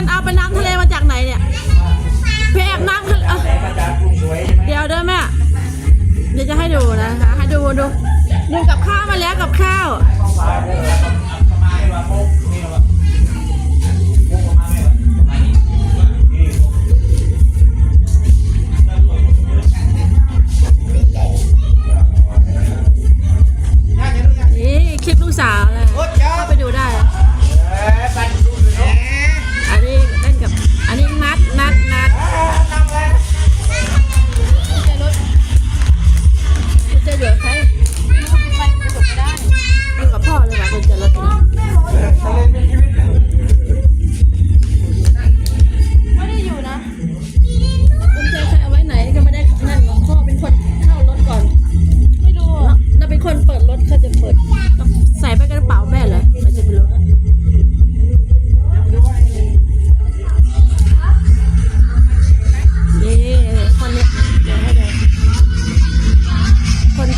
ันเอาไปน้ำทะเลมาจากไหนเนี่ยเพียบน้ำทะเลเดี๋ยวเด้อแม่เดี๋ยวจะให้ดูนะคะให้ดูดูดึงกับข้าวมาแล้วกับข้าว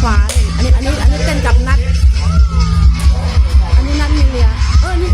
ขวา อันนี้ อันนี้ อันนี้เต้นกับนัด อันนี้นัดมีเรีย เออ นี่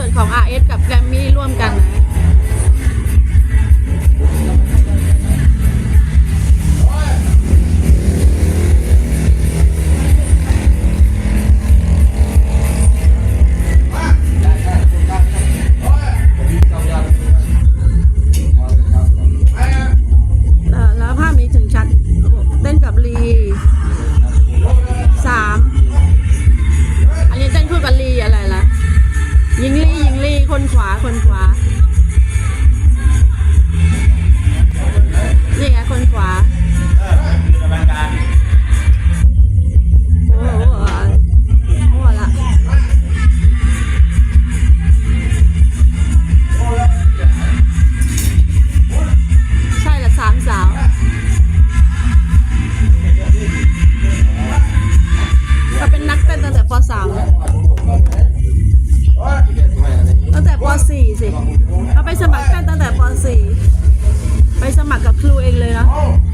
ส่วนของ RS กับแกรมมี่ร่วมกันนะ Oh.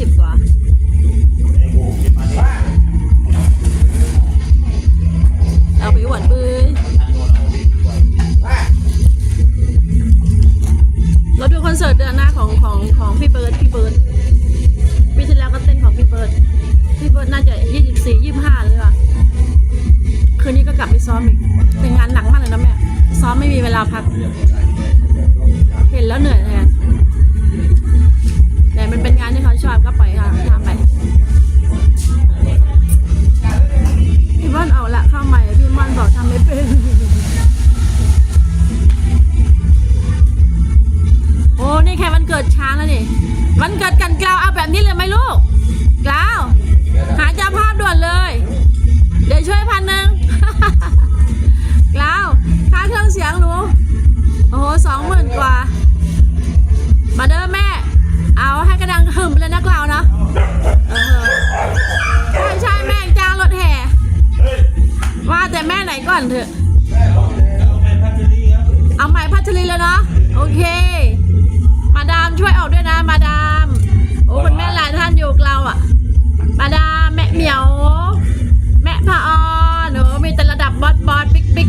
สิว่เอาไปหวานปื้ยเราดูคอนเสิร์ตเดือนหน้าของของของพี่เบิร์ดพี่เบิร์ดปีที่แล้วก็เต้นของพี่เบิร์ดพี่เบิร์ดน่าจะยี่สิบสี่ยี่สิบห้าเลยว่ะคืนนี้ก็กลับไปซ้อมอีกเป็นงานหนักมากเลยนะแม่ซ้อมไม่มีเวลาพัก เห็นแล้วเหนื่อยแทน มันเป็นงานที่เขาชอบก็ไปค่ะทำไปพี่ม่อนเอาละข้าใหม่พี่ม่อนบอกทำไม่เป็นโอ้นี่แค่วันเกิดช้างแล้วนี่วันเกิดกันกล้าวเอาแบบนี้เลยไหมลูกกล้าวหาเจ้าภาพด่วนเลย เดี๋ยวช่วยพันหนึ่งกล้าวค่าเครื่องเสียงหนูโอ้โหสองหมื่นกว่า มาเด้อแม่ เอาให้กระดังหึมเลยนะกล่าวนะใช่ใช่แม่จ้างรถแห่ว่าแต่แม่ไหนก่อนเถอะ เอาใหม่พัชรีแล้วเนาะโอเค มาดามช่วยออกด้วยนะมาดามโอ้คุณแม่หลายท่านอยู่เราอะ มาดามแม่เหมียว แม่พะออนโอ้มีแต่ระดับบอสบอสปิ๊กปิ๊ก